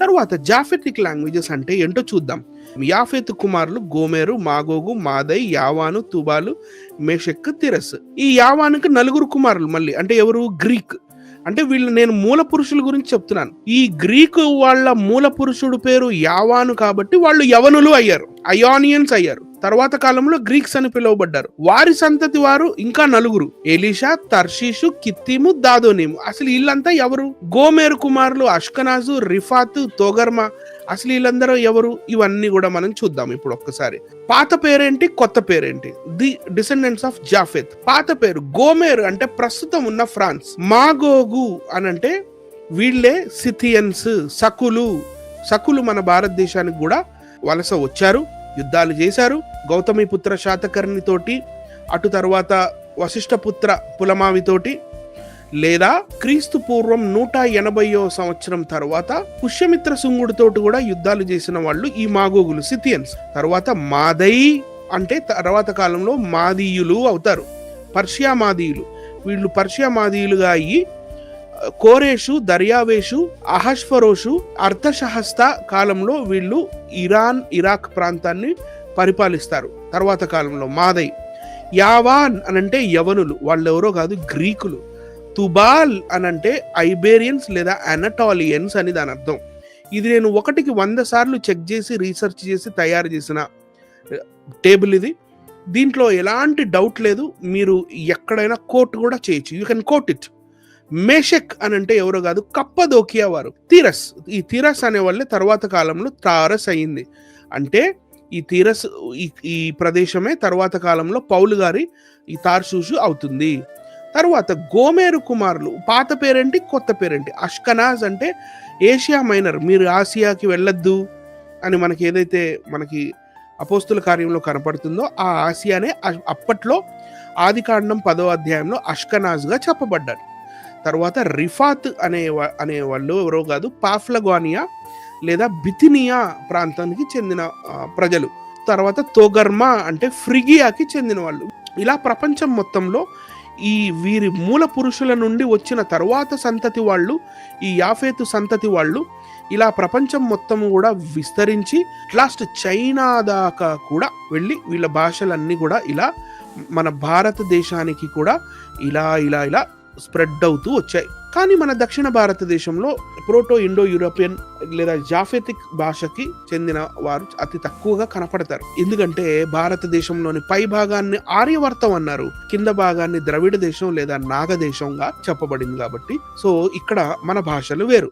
తర్వాత జాఫెతిక్ లాంగ్వేజెస్ అంటే ఏంటో చూద్దాం. యాఫెత్ కుమారులు గోమేరు మాగోగు మాదై యావాను తుబాలు మేషక్ తిరస్. ఈ యావానుకి నలుగురు కుమారులు మళ్ళీ. అంటే ఎవరు? గ్రీక్. అంటే వీళ్ళు నేను మూల పురుషుల గురించి చెప్తున్నాను. ఈ గ్రీకు వాళ్ళ మూల పురుషుడు పేరు యావాను కాబట్టి వాళ్ళు యవనులు అయ్యారు. అయోనియన్స్ అయ్యారు. తర్వాత కాలంలో గ్రీక్స్ అని పిలువబడ్డారు. వారి సంతతి వారు ఇంకా నలుగురు. Elishah Tarshish Kittim Dodanim. అసలు వీళ్ళంతా ఎవరు? గోమేరు కుమారులు అష్కనాజు రిఫాత్ తోగర్మ. అసలు వీళ్ళందరూ ఎవరు? ఇవన్నీ కూడా మనం చూద్దాం ఇప్పుడు ఒక్కసారి. పాత పేరేంటి? కొత్త పేరేంటి? The descendants of Japheth. పాత పేరు గోమేర్ అంటే ప్రస్తుతం ఉన్న ఫ్రాన్స్. మాగోగు అని అంటే వీళ్ళే సిథియన్స్ సకులు. సకులు మన భారతదేశానికి కూడా వలస వచ్చారు. యుద్ధాలు చేశారు. గౌతమిపుత్ర పుత్ర శాతకర్ణితోటి అటు తర్వాత వశిష్ఠపుత్ర పులమావితోటి లేదా క్రీస్తు పూర్వం నూట ఎనభైయో సంవత్సరం తర్వాత పుష్యమిత్ర శుంగుడితోటి కూడా యుద్ధాలు చేసిన వాళ్ళు ఈ మాగోగులు సిథియన్స్. తర్వాత మాదై అంటే తర్వాత కాలంలో మాదీయులు అవుతారు. పర్షియా మాదీయులు. వీళ్ళు పర్షియా మాదీయులుగా అయ్యి కోరేషు దర్యావేషు అహష్ఫరోషు అర్థసహస్త కాలంలో వీళ్ళు ఇరాన్ ఇరాక్ ప్రాంతాన్ని పరిపాలిస్తారు. తర్వాత కాలంలో మాదై. యావాన్ అనంటే యవనులు వాళ్ళు ఎవరో కాదు గ్రీకులు. తుబాల్ అనంటే ఐబేరియన్స్ లేదా అనటాలియన్స్ అని దాని అర్థం. ఇది నేను ఒకటికి వంద సార్లు చెక్ చేసి రీసెర్చ్ చేసి తయారు చేసిన టేబుల్ ఇది. దీంట్లో ఎలాంటి డౌట్ లేదు. మీరు ఎక్కడైనా కోట్ కూడా చేయొచ్చు. You can quote it. Meshech అని అంటే ఎవరో కాదు కప్పదోకియా వారు. తీరస్. ఈ తీరస్ అనే వాళ్ళే తర్వాత కాలంలో తారస్ అయింది అంటే ఈ తీరస్ ఈ ప్రదేశమే తర్వాత కాలంలో పౌలు గారి ఈ తార్షూషు అవుతుంది. తర్వాత గోమేరు కుమారులు. పాత పేరేంటి? కొత్త పేరేంటి? అష్కనాజ్ అంటే ఏషియా మైనర్. మీరు ఆసియాకి వెళ్ళొద్దు అని మనకి ఏదైతే మనకి అపోస్తుల కార్యంలో కనపడుతుందో ఆ ఆసియానే అప్పట్లో ఆదికాండం పదో అధ్యాయంలో అష్కనాజ్గా చెప్పబడ్డారు తర్వాత రిఫాత్ అనే అనేవాళ్ళు అనే వాళ్ళు ఎవరో కాదు పాఫ్లగానియా లేదా బిథినియా ప్రాంతానికి చెందిన ప్రజలు. తర్వాత తోగర్మా అంటే ఫ్రిగియాకి చెందిన వాళ్ళు. ఇలా ప్రపంచం మొత్తంలో ఈ వీరి మూల పురుషుల నుండి వచ్చిన తర్వాత సంతతి వాళ్ళు ఈ యాఫేతు సంతతి వాళ్ళు ఇలా ప్రపంచం మొత్తం కూడా విస్తరించి లాస్ట్ చైనా దాకా కూడా వెళ్ళి వీళ్ళ భాషలన్నీ కూడా ఇలా మన భారతదేశానికి కూడా ఇలా ఇలా ఇలా స్ప్రెడ్ అవుతూ వచ్చాయి. కానీ మన దక్షిణ భారతదేశంలో ప్రోటో ఇండో యూరోపియన్ లేదా జాఫెతిక్ భాషకి చెందిన వారు అతి తక్కువగా కనపడతారు. ఎందుకంటే భారతదేశంలోని పై భాగాన్ని ఆర్యవర్తం అన్నారు. కింద భాగాన్ని ద్రవిడ దేశం లేదా నాగదేశంగా చెప్పబడింది కాబట్టి. సో ఇక్కడ మన భాషలు వేరు.